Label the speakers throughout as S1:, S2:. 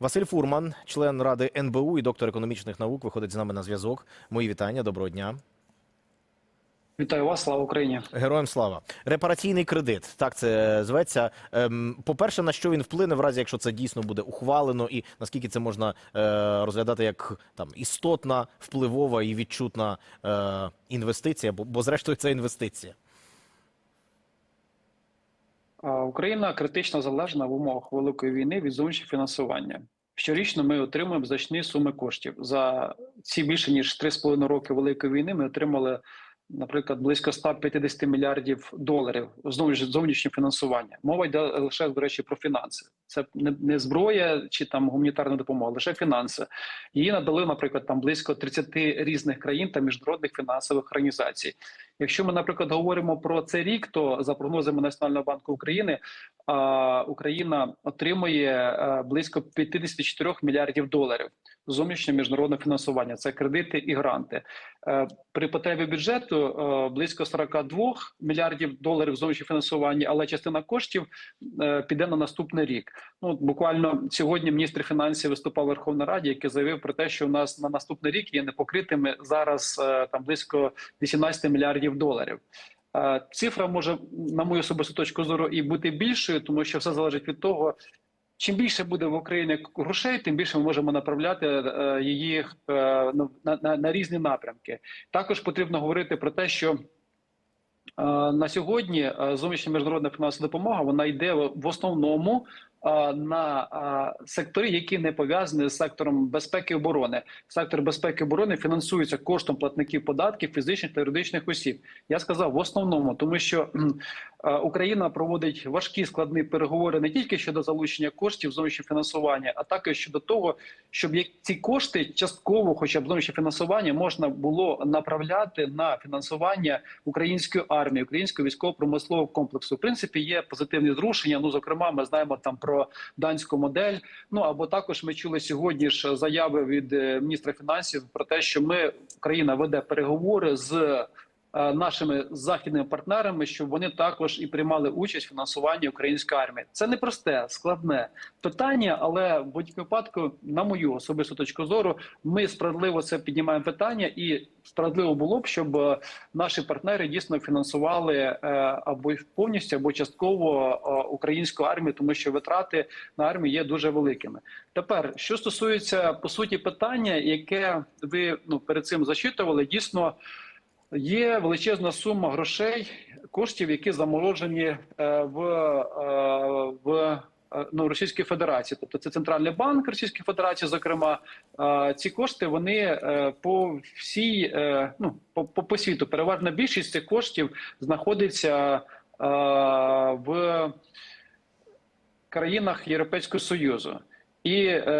S1: Василь Фурман, член ради НБУ і доктор економічних наук, виходить з нами на зв'язок. Мої вітання, доброго дня.
S2: Вітаю вас, слава Україні.
S1: Героям слава. Репараційний кредит, так це зветься. Ем, По-перше, на що він вплине, в разі якщо це дійсно буде ухвалено, і наскільки це можна е, розглядати як там істотна, впливова і відчутна е, інвестиція, бо, бо зрештою це інвестиція.
S2: Україна критично залежна в умовах великої війни від зовнішнього фінансування. Щорічно ми отримуємо значні суми коштів. За ці більше ніж 3,5 роки великої війни ми отримали, наприклад, близько 150 мільярдів доларів зовнішнє фінансування. Мова йде лише до речі про фінанси. Це не, зброя чи там гуманітарна допомога, лише фінанси. Її надали, наприклад, там близько 30 різних країн та міжнародних фінансових організацій. Якщо ми, наприклад, говоримо про цей рік, то за прогнозами Національного банку України Україна отримує а, близько 54 мільярдів доларів зовнішнього міжнародного фінансування. Це кредити і гранти. Е, При потребі бюджету е, близько 42 мільярдів доларів зовнішнього фінансування, але частина коштів е, піде на наступний рік. Ну буквально сьогодні міністр фінансів виступав у Верховній Раді, який заявив про те, що у нас на наступний рік є непокритими зараз там близько 18 мільярдів доларів. Цифра може, на мою особисту точку зору, і бути більшою, тому що все залежить від того. Чим більше буде в Україні грошей, тим більше ми можемо направляти е, її е, на, на, різні напрямки. Також потрібно говорити про те, що е, на сьогодні зовнішня міжнародна фінансова допомога вона йде в основному на сектори, які не пов'язані з сектором безпеки і оборони. Сектор безпеки і оборони фінансується коштом платників податків фізичних та юридичних осіб. Я сказав в основному, тому що Україна проводить важкі складні переговори не тільки щодо залучення коштів зовнішнього фінансування, а також щодо того, щоб ці кошти частково, хоча б зовнішнє фінансування, можна було направляти на фінансування української армії, українського військово-промислового комплексу. В принципі, є позитивні зрушення. Ну, зокрема, ми знаємо там про данську модель. Ну або також ми чули сьогодні ж заяви від е, міністра фінансів про те, що ми Україна веде переговори з нашими західними партнерами, щоб вони також і приймали участь в фінансуванні української армії. Це не просте, складне питання, але в будь-якому випадку, на мою особисту точку зору, ми справедливо це піднімаємо питання, і справедливо було б, щоб е, наші партнери дійсно фінансували е, або повністю, або частково е, українську армію, тому що витрати на армію є дуже великими. Тепер, що стосується по суті питання, яке ви ну перед цим зачитували, дійсно. Є величезна сума грошей, коштів, які заморожені е, в, е, в е, ну, Російській Федерації, тобто це центральний банк Російської Федерації. Зокрема, ці кошти вони по всій ну по, по, по світу. Переважна більшість цих коштів знаходиться в країнах Європейського Союзу. І е,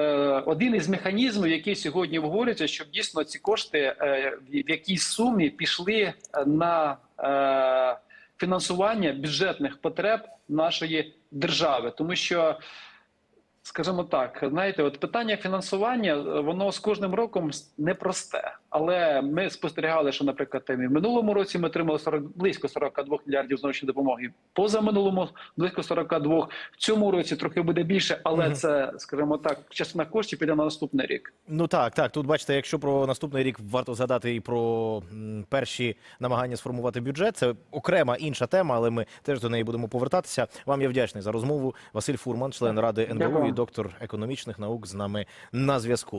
S2: один із механізмів, який сьогодні обговорюється, щоб дійсно ці кошти е, в якійсь сумі пішли на е, фінансування бюджетних потреб нашої держави, тому що. Скажімо так, знаєте, от питання фінансування е, воно з кожним роком непросте. Але ми спостерігали, що, наприклад, і в минулому році ми отримали 40, близько 42 мільярдів зовнішньої допомоги. Позаминулому близько 42. В цьому році трохи буде більше, але
S1: Мгм.
S2: це, скажімо так, частина коштів піде на наступний рік.
S1: Ну так, так. Тут бачите, якщо про наступний рік варто згадати і про перші намагання сформувати бюджет, це окрема інша тема, але ми теж до неї будемо повертатися. Вам я вдячний за розмову. Василь Фурман, член ради НБУ
S2: Дякую.
S1: і доктор економічних наук, з нами на зв'язку.